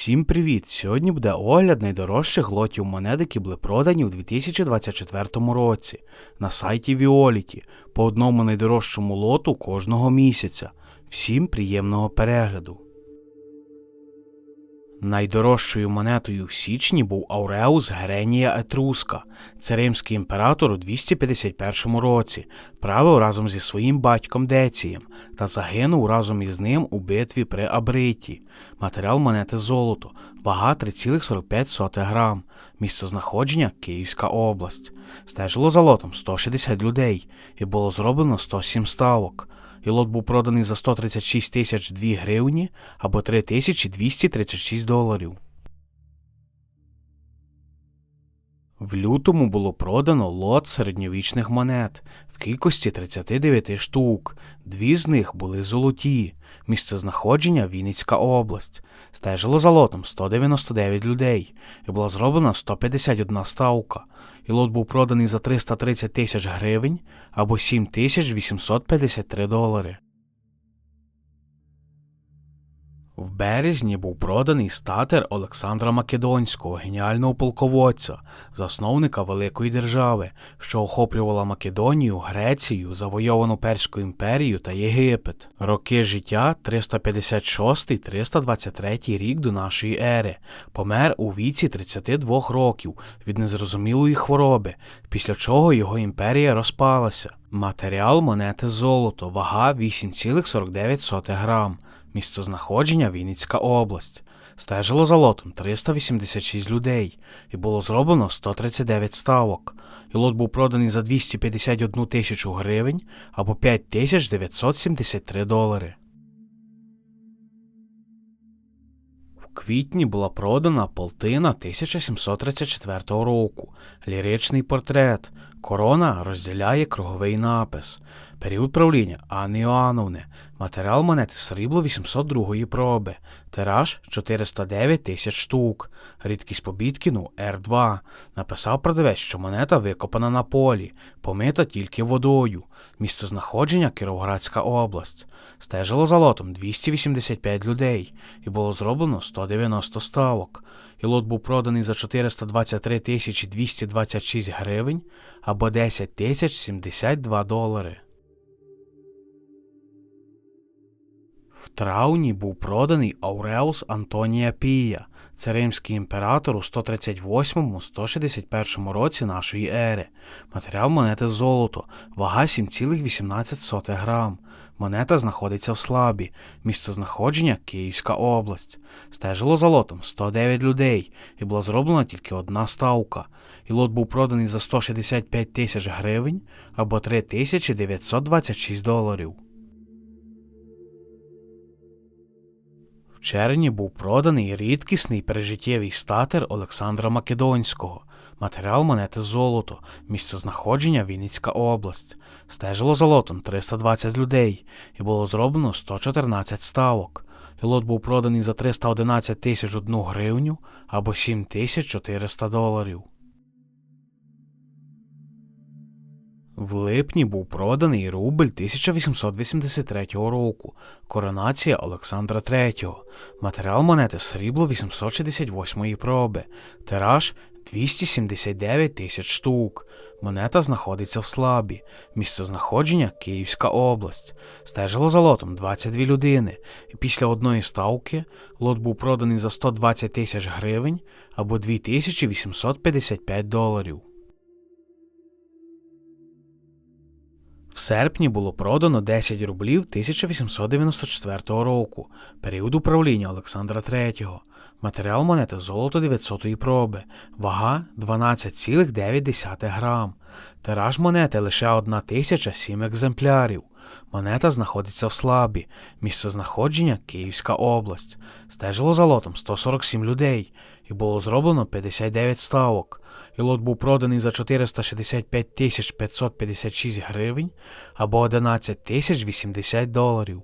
Всім привіт! Сьогодні буде огляд найдорожчих лотів монет, які були продані у 2024 році на сайті Violet по одному найдорожчому лоту кожного місяця. Всім приємного перегляду. Найдорожчою монетою в січні був Ауреус Геренія Етруска. Це римський імператор у 251 році, правив разом зі своїм батьком Децієм та загинув разом із ним у битві при Абриті. Матеріал монети золото, вага 3,45 грам, місце знаходження Київська область. Стежило за лотом 160 людей і було зроблено 107 ставок і лот був проданий за 136 тисяч 2 гривні або 3236 доларів. В лютому було продано лот середньовічних монет в кількості 39 штук. Дві з них були золоті. Місце знаходження Вінницька область. Стежило за лотом 199 людей і була зроблена 151 ставка. І лот був проданий за 330 тисяч гривень або 7853 долари. В березні був проданий статер Олександра Македонського, геніального полководця, засновника Великої держави, що охоплювала Македонію, Грецію, завойовану Перську імперію та Єгипет. Роки життя 356-323 рік до нашої ери. Помер у віці 32 років від незрозумілої хвороби, після чого його імперія розпалася. Матеріал монети золото, вага 8,49 грам. Місце знаходження Вінницька область. Стежило за лотом 386 людей і було зроблено 139 ставок. І лот був проданий за 251 тисячу гривень або 5973 долари. В квітні була продана полтина 1734 року, ліричний портрет. Корона розділяє круговий напис. Період правління Анни Іоанновни. Матеріал монети срібло 802 проби. Тираж 409 тисяч штук. Рідкість побіткіну Р2. Написав продавець, що монета викопана на полі, помита тільки водою. Місце знаходження Кіровоградська область. Стежило за лотом 285 людей і було зроблено 190 ставок. І лот був проданий за 423 тисячі 226 гривень або 10 тисяч 72 долари. Травні був проданий Ауреус Антонія Пія, це римський імператор у 138-161 році нашої ери. Матеріал монети золото, вага 7,18 грам. Монета знаходиться в слабі, місце знаходження Київська область. Стежило за лотом 109 людей, і була зроблена тільки одна ставка. І лот був проданий за 165 тисяч гривень або 3926 доларів. В червні був проданий рідкісний пережиттєвий статер Олександра Македонського, матеріал монети золото, місце знаходження Вінницька область. Стежило за лотом 320 людей і було зроблено 114 ставок. І лот був проданий за 311 тисяч одну гривню або 7400 доларів. В липні був проданий рубль 1883 року, коронація Олександра III, матеріал монети срібло 868 проби, тираж 279 тисяч штук. Монета знаходиться в слабі, місце знаходження Київська область. Стежило за лотом 22 людини, і після одної ставки лот був проданий за 120 тисяч гривень або 2855 доларів. Серпні було продано 10 рублів 1894 року, період управління Олександра III. Матеріал монети золото 900 проби, вага 12,9 грам. Тираж монети лише 1007 екземплярів. Монета знаходиться в слабі, місце знаходження Київська область. Стежило за лотом 147 людей і було зроблено 59 ставок. І лот був проданий за 465 тисяч 556 гривень або 11 тисяч 80 доларів.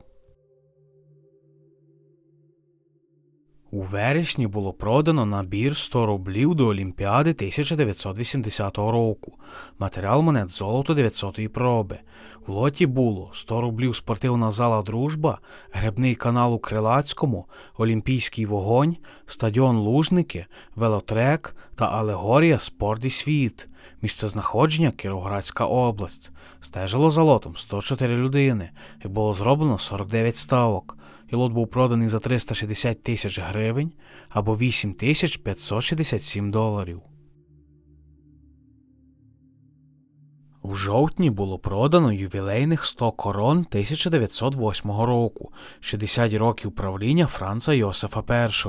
У вересні було продано набір 100 рублів до Олімпіади 1980 року. Матеріал монет золото 900 проби. В лоті було 100 рублів спортивна зала Дружба, гребний канал у Крилацькому, Олімпійський вогонь, стадіон Лужники, велотрек та алегорія Спорт і світ. Місце знаходження Кіровоградська область. Стежило за лотом 104 людини і було зроблено 49 ставок. І лот був проданий за 360 тисяч гривень або 8 тисяч 567 доларів. В жовтні було продано ювілейних 100 корон 1908 року, 60 років правління Франца Йосифа І.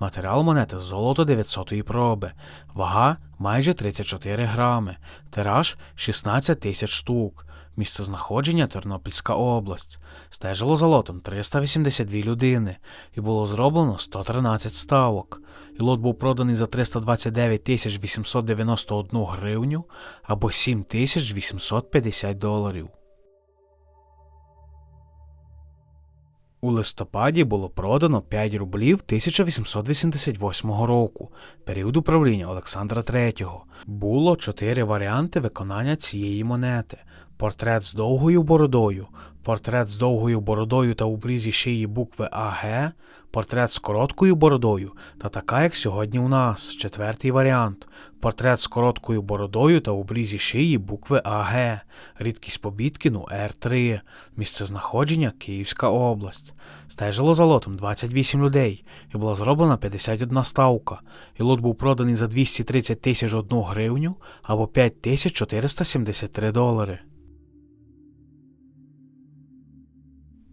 Матеріал монети золото 900-ї проби, вага майже 34 грами, тираж 16 тисяч штук. Місце знаходження Тернопільська область. Стежило за лотом 382 людини і було зроблено 113 ставок. І лот був проданий за 329 тисяч 891 гривню або 7 тисяч 850 доларів. У листопаді було продано 5 рублів 1888 року, період управління Олександра III. Було 4 варіанти виконання цієї монети: портрет з довгою бородою, портрет з довгою бородою та у брізі шиї букви АГ, портрет з короткою бородою та така, як сьогодні у нас, четвертий варіант, портрет з короткою бородою та у брізі шиї букви АГ, рідкість побіткіну Р3, місце знаходження Київська область. Стежило за лотом 28 людей. І була зроблена 51 ставка, і лот був проданий за 230 тисяч одну гривню або 5473 долари.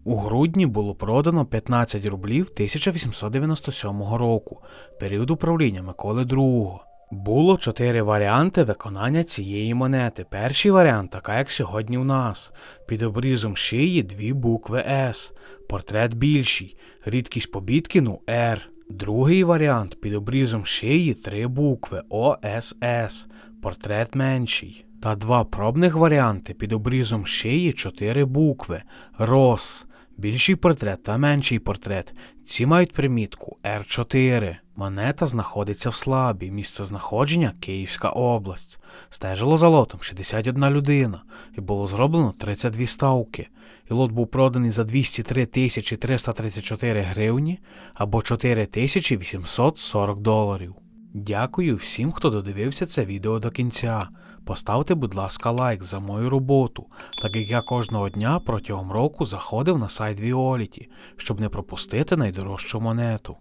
У грудні було продано 15 рублів 1897 року, період управління Миколи II. Було чотири варіанти виконання цієї монети. Перший варіант, така як сьогодні у нас. Під обрізом шиї дві букви С, портрет більший, рідкість побіткіну R. Другий варіант під обрізом шиї три букви ОСС, портрет менший. Та два пробних варіанти під обрізом шиї чотири букви РОС. Більший портрет та менший портрет. Ці мають примітку R4. Монета знаходиться в слабі. Місце знаходження Київська область. Стежило за лотом 61 людина, і було зроблено 32 ставки. І лот був проданий за 203 тисячі 334 гривні або 4 тисячі 840 доларів. Дякую всім, хто додивився це відео до кінця. Поставте, будь ласка, лайк за мою роботу, так як я кожного дня протягом року заходив на сайт Віоліті, щоб не пропустити найдорожчу монету.